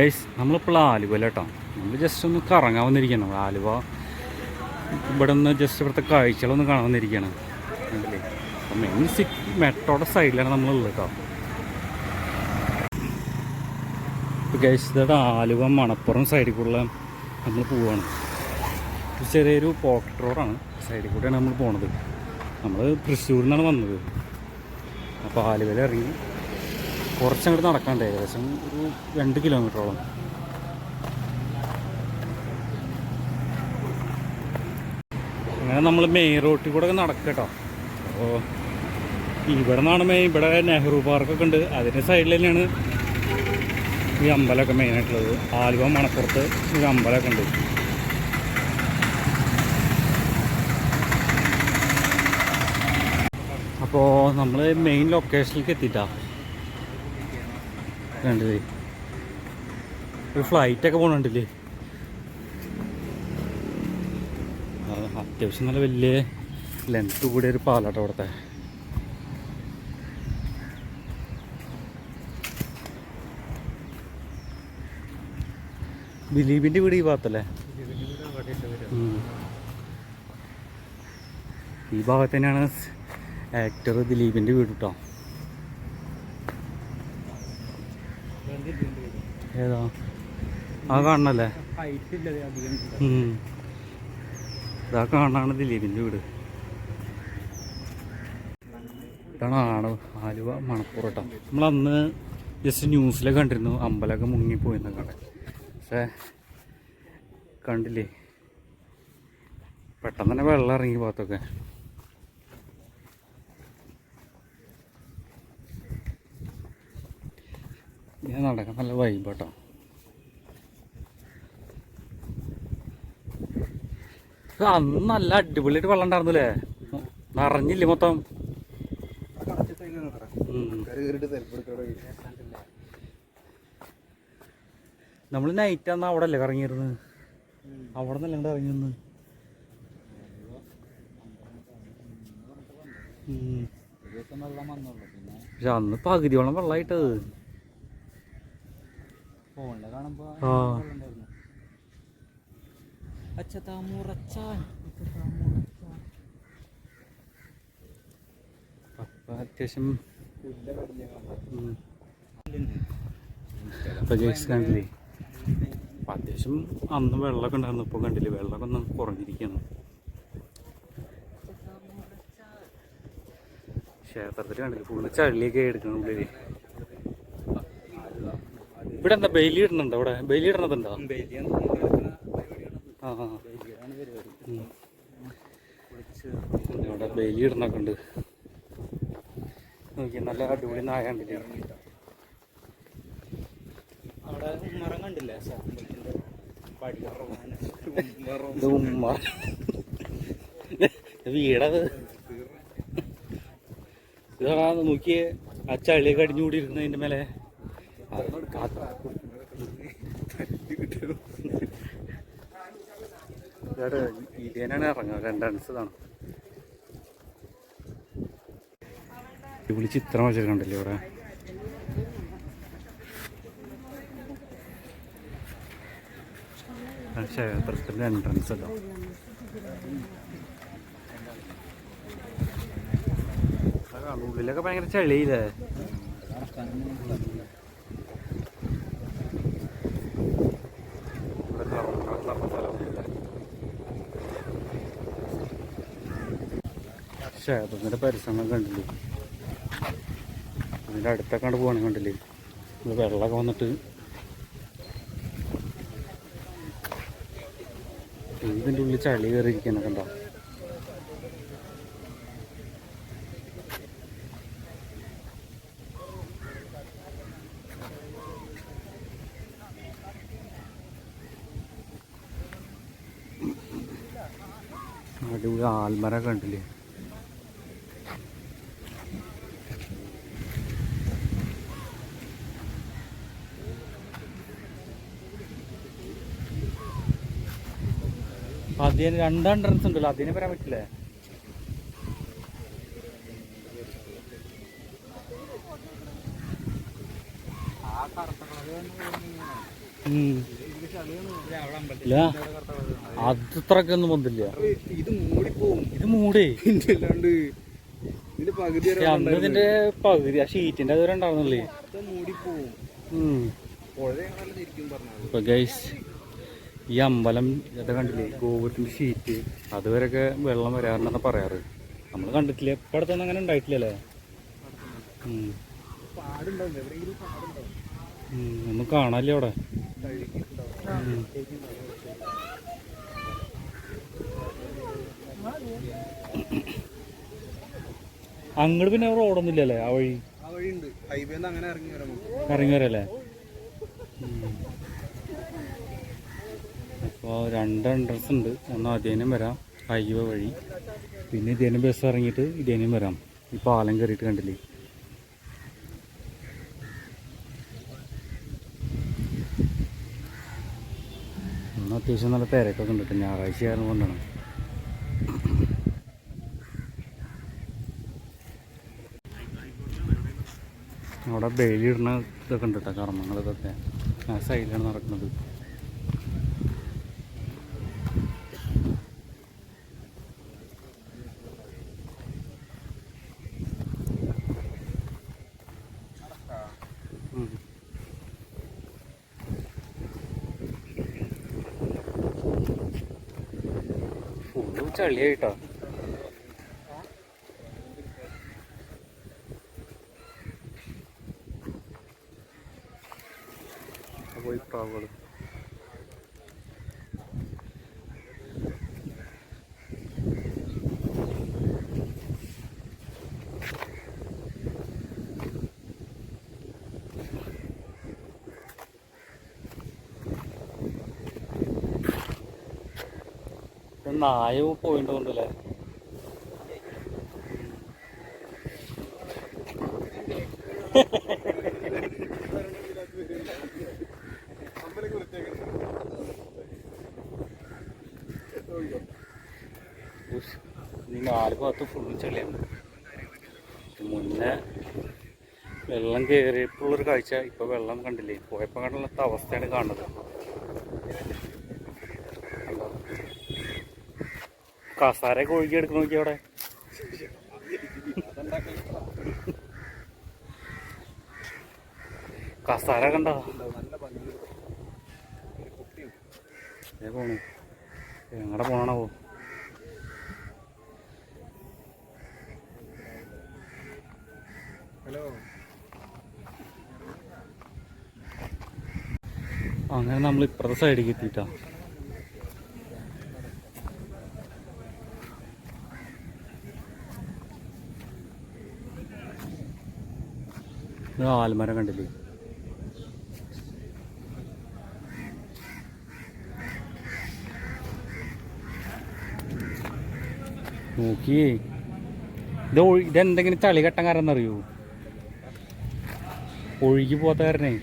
Guys നമ്മളിപ്പോൾ ആലുവ കേട്ടോ നമ്മൾ ജസ്റ്റ് ഒന്ന് കറങ്ങാൻ വന്നിരിക്കുകയാണ് നമ്മൾ ആലുവ ഇവിടെ നിന്ന് ജസ്റ്റ് ഇവിടുത്തെ കാഴ്ചകളൊന്ന് കാണാൻ വന്നിരിക്കുകയാണ് അല്ലേ അപ്പം മെയിൻ സിറ്റി മെട്രോയുടെ സൈഡിലാണ് നമ്മളുള്ളത് കേട്ടോ ഇപ്പോൾ ഗൈസ് ഇതോടെ ആലുവ മണപ്പുറം സൈഡിൽ കൂടെ നമ്മൾ പോവുകയാണ് ചെറിയൊരു പോക്കറ്റ് റോഡാണ് സൈഡിൽ കൂടെയാണ് നമ്മൾ പോണത്. നമ്മൾ തൃശ്ശൂരിൽ നിന്നാണ് വന്നത്. അപ്പോൾ ആലുവയിൽ ഇറങ്ങി കുറച്ചങ്ങോട്ട് നടക്കാണ്ട് ഏകദേശം ഒരു രണ്ട് കിലോമീറ്ററോളം. അങ്ങനെ നമ്മൾ മെയിൻ റോട്ടിൽ കൂടെ ഒക്കെ നടക്കുക കേട്ടോ അപ്പോൾ ഇവിടെ നിന്നാണ് മെയിൻ ഇവിടെ നെഹ്റു പാർക്കൊക്കെ ഉണ്ട്. അതിന്റെ സൈഡിൽ തന്നെയാണ് ഈ അമ്പലമൊക്കെ മെയിനായിട്ടുള്ളത് ആലുവ മണപ്പുറത്ത് ഒരു അമ്പലമൊക്കെ ഉണ്ട്. അപ്പോൾ നമ്മൾ മെയിൻ ലൊക്കേഷനിലേക്ക് എത്തിയിട്ടാ. കണ്ടില്ലേ? ഒരു ഫ്ലൈറ്റൊക്കെ പോകണുണ്ടല്ലേ അത്യാവശ്യം നല്ല വലിയ ലെങ്ത് കൂടിയ ഒരു പാലാട്ടോ അവിടുത്തെ. ദിലീപിന്റെ വീട് ഈ ഭാഗത്തല്ലേ. ഈ ഭാഗത്ത് തന്നെയാണ് ആക്ടർ ദിലീപിന്റെ വീട് കേട്ടോ ഏതാ? ആ കാണണല്ലേ. ഇതാ കാണാണ് ദിലീപിന്റെ വീട്. ഇതാണ് ആലുവ മണപ്പുറട്ടം നമ്മളന്ന് ജസ്റ്റ് ന്യൂസിലൊക്കെ കണ്ടിരുന്നു. അമ്പലമൊക്കെ മുങ്ങിപ്പോയെന്നൊക്കെ പക്ഷേ കണ്ടില്ലേ? പെട്ടെന്ന് തന്നെ വെള്ളം ഇറങ്ങി ഭാഗത്തൊക്കെ ഞാൻ നടക്കാൻ നല്ല വൈബ് കേട്ടോ അന്ന് നല്ല അടിപൊളിയായിട്ട് വെള്ളം ഉണ്ടായിരുന്നു അല്ലേ നിറഞ്ഞില്ലേ മൊത്തം? നമ്മൾ നൈറ്റ് അന്ന് അവിടെ അല്ലേ കറങ്ങിയിരുന്നത്? അവിടെ നിന്നല്ല ഇങ്ങോട്ട് ഇറങ്ങി നിന്ന് ഉം. പക്ഷെ അന്ന് പകുതിയോളം വെള്ളമായിട്ടത് ഫോണിൽ കാണുമ്പോ ആ അച്ഛതാമുറച്ചാൻ അപ്പൊ അത്യാവശ്യം കണ്ടില്ലേ? അപ്പൊ അത്യാവശ്യം അന്ന് വെള്ളമൊക്കെ ഉണ്ടായിരുന്നു. ഇപ്പൊ കണ്ടില്ലേ? വെള്ളമൊക്കെ ഒന്ന് കുറഞ്ഞിരിക്കുകയാണ് ക്ഷേത്രത്തിൽ കണ്ടില്ലേ? ഫുള്ള് ചള്ളിയൊക്കെ എടുക്കണം ഇവിടെ എന്താ ബെയിലി ഇടുന്നുണ്ടോ ഇവിടെ ബെയിലി ഇടണതുണ്ടോ ആ ആ. ഉം. ഇവിടെ ബെയിലി ഇടണൊക്കെ ഉണ്ട്. നോക്കി നല്ല അടിപൊളി നായ കണ്ടില്ലേ? അവിടെ മരം കണ്ടില്ലേ വീടത്. ഇതാ നോക്കിയേ ആ ചളിയൊക്കെ അടിഞ്ഞുകൂടി ഇരിക്കുന്നതിന്റെ മേലെ. ഇതാണ് അടിപൊളി ചിത്രം വെച്ചിട്ടുണ്ടല്ലോ ഇവിടെ? ക്ഷേത്രത്തിന്റെ എൻട്രൻസ് അതാണ് ഉള്ളിലൊക്കെ ഭയങ്കര ചളിയില്ലേ ഇവിടെ കറങ്ങാൻ നടന്ന സ്ഥലമൊന്നുമില്ല. ക്ഷേത്രത്തിന്റെ പരിസരം കണ്ടില്ലേ? അതിന്റെ അടുത്തൊക്കെ പോകണമെങ്കിൽ കണ്ടില്ലേ? ഇത് വെള്ളമൊക്കെ വന്നിട്ട്. ഇതിന്റെ ഉള്ളിൽ ചളി കയറിയിരിക്കുന്ന കണ്ടോ? അടിപൊളി ആൽമര കണ്ടില്ലേ? അതിന് രണ്ട് എൻട്രൻസ് ഉണ്ടല്ലോ അതിനെ വരാൻ പറ്റില്ലേ? അത്രക്കൊന്നും ഒന്നും പൊന്തില്ല ഇത് മൂടിപ്പോവും ഇത് മൂടേ. അല്ലാണ്ട് ഇതിന്റെ പകുതി ഇതിന്റെ ആ ഷീറ്റിന്റെ അതുവരെ ഉണ്ടാവുന്നില്ലേ മൂടി മൂടിപ്പോവും ഇപ്പൊ ഗൈസ് ഈ അമ്പലം ഇത് കണ്ടില്ലേ? ഗോപുരത്തിന്റെ ഷീറ്റ് അതുവരെയൊക്കെ വെള്ളം വരാറുണ്ടെന്ന് പറയാറ്. നമ്മൾ കണ്ടിട്ടില്ല. ഇപ്പൊ അടുത്തൊന്നും അങ്ങനെ ഉണ്ടായിട്ടില്ലല്ലേ. ഒന്നും കാണാല്ലേ അവിടെ. അങ്ങോട്ട് പിന്നെ റോഡൊന്നും ഇല്ലല്ലേ ആ വഴി ഹൈവേ ഇറങ്ങി വരല്ലേ? അപ്പോൾ രണ്ട് എൻട്രൻസ് ഉണ്ട്. ഒന്ന് അതേനും വരാം. ഹൈവേ വഴി. പിന്നെ ഇതേനും ബസ് ഇറങ്ങിയിട്ട് ഇതേനും വരാം. ഈ പാലം കയറിയിട്ട് കണ്ടില്ലേ? ഇന്ന് അത്യാവശ്യം നല്ല തിരക്കൊക്കെ ഉണ്ട് കേട്ടോ. ഞായറാഴ്ച ആയിരുന്നു കൊണ്ടാണ്. അവിടെ ബേലി ഇടുന്ന ഇതൊക്കെ ഉണ്ട് കേട്ടോ. കർമ്മങ്ങൾ ഇതൊക്കെ ആ സൈഡിലാണ് നടക്കുന്നത്. ഫുള്ള് അപ്പോൾ പോയി പ്രാവുകൾ നായ പോയിന്റ് കൊണ്ടല്ലേ ഈ നാല് ഭാഗത്ത് ഫുള്ളും ചെളിയാണ്. മുന്നേ വെള്ളം കയറിയപ്പോഴുള്ളൊരു കാഴ്ച ഇപ്പൊ വെള്ളം കണ്ടില്ലേ? പോയപ്പോ കണ്ടുള്ള അവസ്ഥയാണ് കാണുന്നത്. കസാരയൊക്കെ ഒഴുകി എടുക്കണ നോക്കി അവിടെ. കസാര കണ്ടോ? പോണു. എങ്ങടെ പോണാവോ ഹലോ. അങ്ങനെ നമ്മൾ ഇപ്പുറത്തെ സൈഡിലേക്ക് എത്തിയിട്ടാ. ഇത് ആൽമരം കണ്ടില്ലേ? നോക്കി ഇത് ഇതെന്തെങ്കിലും ചളി കെട്ടാൻ കാരണം എന്നറിയോ ഒഴുകി പോകാത്ത കാരണേ.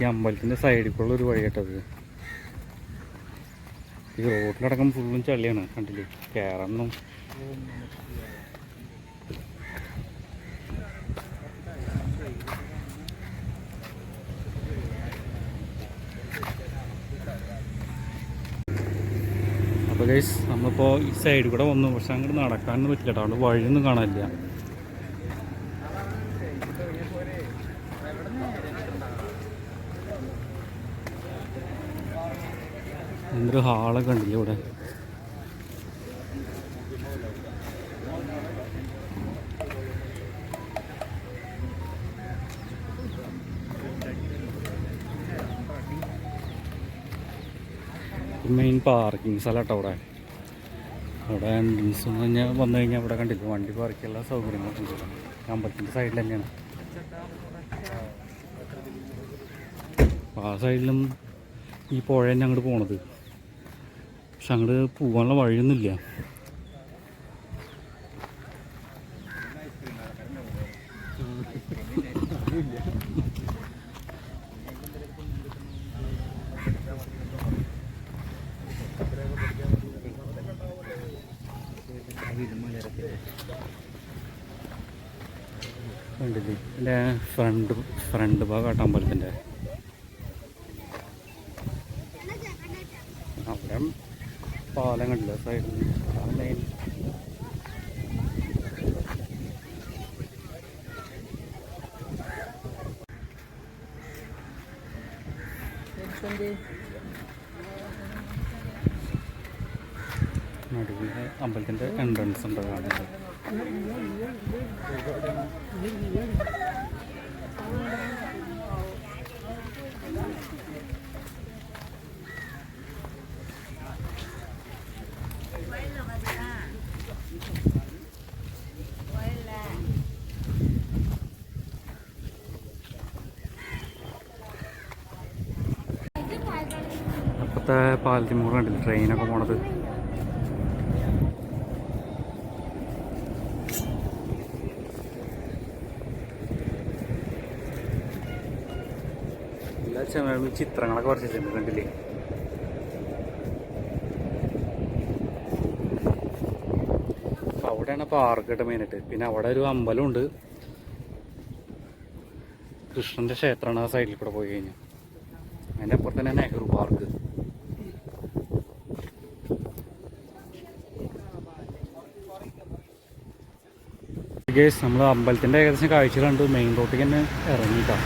ഈ അമ്പലത്തിന്റെ സൈഡിൽ ഒരു വഴി കേട്ടത് ഈ റോഡിലടക്കം ഫുള്ളും ചളിയാണ് കണ്ടില്ലേ? കയറണം അപ്പോൾ ഗൈസ് നമ്മളിപ്പോൾ ഈ സൈഡിൽ കൂടെ വന്നു. പക്ഷെ അങ്ങോട്ട് നടക്കാനൊന്നും പറ്റില്ല അവിടെ വഴിയൊന്നും കാണാനില്ല. എന്തൊരു ഹാളൊക്കെ ഉണ്ടല്ലോ ഇവിടെ? മെയിൻ പാർക്കിംഗ് സ്ഥലം കേട്ടോ അവിടെ അവിടെ എൻട്രൻസ് കഴിഞ്ഞാൽ വന്നു കഴിഞ്ഞാൽ ഇവിടെ കണ്ടില്ല? വണ്ടി പാർക്കുള്ള സൗകര്യങ്ങളൊക്കെ ഉണ്ട്. ഇവിടെ. അമ്പലത്തിന്റെ സൈഡിൽ തന്നെയാണ്. ആ സൈഡിലും ഈ പുഴ തന്നെ അങ്ങോട്ട് പോണത്. പക്ഷെ അങ്ങോട്ട് പോകാനുള്ള വഴിയൊന്നുമില്ല. കണ്ടില്ലേ? എന്റെ ഫ്രണ്ട് ഫ്രണ്ട് ഭാഗം അമ്പലത്തിന്റെ അവിടെ പാലം കണ്ടില്ല? സൈഡിൽ മെയിൻ നടുവിൽ അമ്പലത്തിന്റെ എൻട്രൻസ് ഉണ്ട് കാണുന്നത്? അപ്പത്തെ പാലത്തിമൂർ കണ്ടില്ല? ട്രെയിനൊക്കെ പോണത്. ചിത്രങ്ങളൊക്കെ കുറച്ച് കണ്ടില്ലേ? അവിടെയാണ് പാർക്ക് കേട്ടോ മെയിനായിട്ട്. പിന്നെ അവിടെ ഒരു അമ്പലമുണ്ട്. കൃഷ്ണന്റെ ക്ഷേത്രമാണ് ആ സൈഡിൽ കൂടെ പോയി കഴിഞ്ഞാൽ അതിന്റെ അപ്പുറത്ത് തന്നെ നെഹ്റു പാർക്ക്. ഗേസ് നമ്മൾ അമ്പലത്തിന്റെ ഏകദേശം കാഴ്ച കണ്ടു. മെയിൻ റോട്ടിൽ തന്നെ ഇറങ്ങിയിട്ടാണ്